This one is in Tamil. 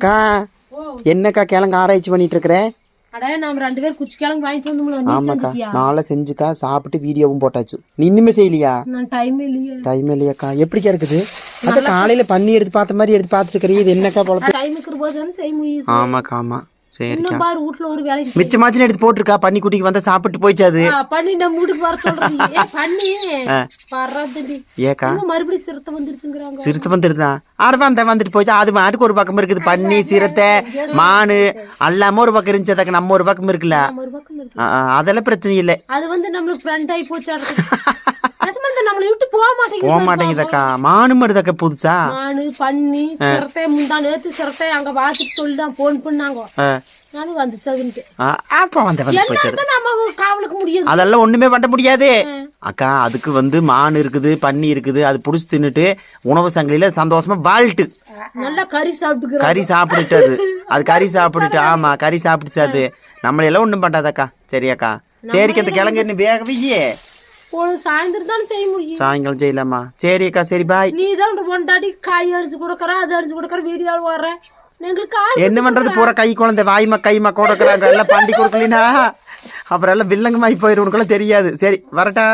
அக்கா என்னக்கா கிழங்கு ஆராய்ச்சி பண்ணிட்டு இருக்கிற ஆமாக்கா. நாளை செஞ்சுக்கா சாப்பிட்டு வீடியோவும் போட்டாச்சு. நீ இன்னுமே செய்யலையா? டைம் இல்லையே. டைம் இல்லையாக்கா. எப்படிக்கா இருக்குது? அக்கா காலையில பண்ணி எடுத்து பார்த்த மாதிரி எடுத்து பார்த்துட்டு இருக்கிறீ இது என்னக்கா முடியும் ஆமாக்கா ஆமா. இன்னும் பாரு ஒரு மிச்சமாச்சுன்னு எடுத்து போட்டிருக்கா? பண்ணி குட்டிக்கு வந்தா சாப்பிட்டு போயிடுச்சு அது. பண்ணி நம்ம வீட்டுக்கு வர சொல்றது. ஏ பண்ணி. வர்றது ஏக்கா. இன்னும் மறுபடியும் சிறுத்தை வந்துருச்சுங்கிறாங்க. சிறுத்தை வந்துருதான் ஆட வந்த வந்துட்டு போச்சு. அது மாட்டுக்கு ஒரு பக்கம் இருக்குது. பன்னி சிறுத்தை மானு எல்லாமே ஒரு பக்கம் இருந்துச்சு. அதுக்கு நம்ம ஒரு பக்கம் இருக்குல்ல? அதெல்லாம் பிரச்சனை இல்லை. அது வந்து நம்மளுக்கு ஃப்ரெண்ட் ஆகி போச்சு போக போக மாட்டேங்குது மாட்டேங்குதாக்கா. மானு மருதாக்கா புதுசா? மானு பண்ணி சிரத்தை முந்தா நேத்து சிரத்தை அங்க பார்த்துட்டு சொல்லி தான் போன் பண்ணாங்க. ஆ, நானும் வந்துச்சு அதுன்ட்டு. ஆ, அப்ப வந்த வந்து போச்சு. அது. அதான் நம்ம காவலுக்கு முடியாது. அதெல்லாம் ஒண்ணுமே பண்ண முடியாது. அக்கா அதுக்கு வந்து மான் இருக்குது பன்னி இருக்குது அது புடிச்சு தின்னுட்டு உணவு சங்கிலியில சந்தோஷமா வாழ்ட்டு நல்லா கறி சாப்பிட்டுக்கிறோம். கறி சாப்பிட்டுட்டு அது. அது கறி சாப்பிட்டுட்டு ஆமா கறி சாப்பிட்டுச்சு அது. நம்மளையெல்லாம் ஒண்ணும் பண்ணாதக்கா. சரியாக்கா சரிக்கா அந்த கிழங்கு இன்னும் சாயந்தரம் தான் செய்ய முடியும் சாயங்காலம் செய்யலாமா? சரி அக்கா சரி பாய் நீ தான் பொண்டாட்டி காய் அரிஞ்சு கொடுக்குற அது அரிஞ்சு கொடுக்குற வீடியோவில் வர்ற. என்ன பண்றது? பூரா கை குழந்தை வாய்மா கைமா கொடுக்குறாங்க. எல்லாம் பண்ணி கொடுக்கலினா அப்புறம் எல்லாம் வில்லங்கமாயி போயிடும் உனக்கெல்லாம் தெரியாது. சரி வரட்டா.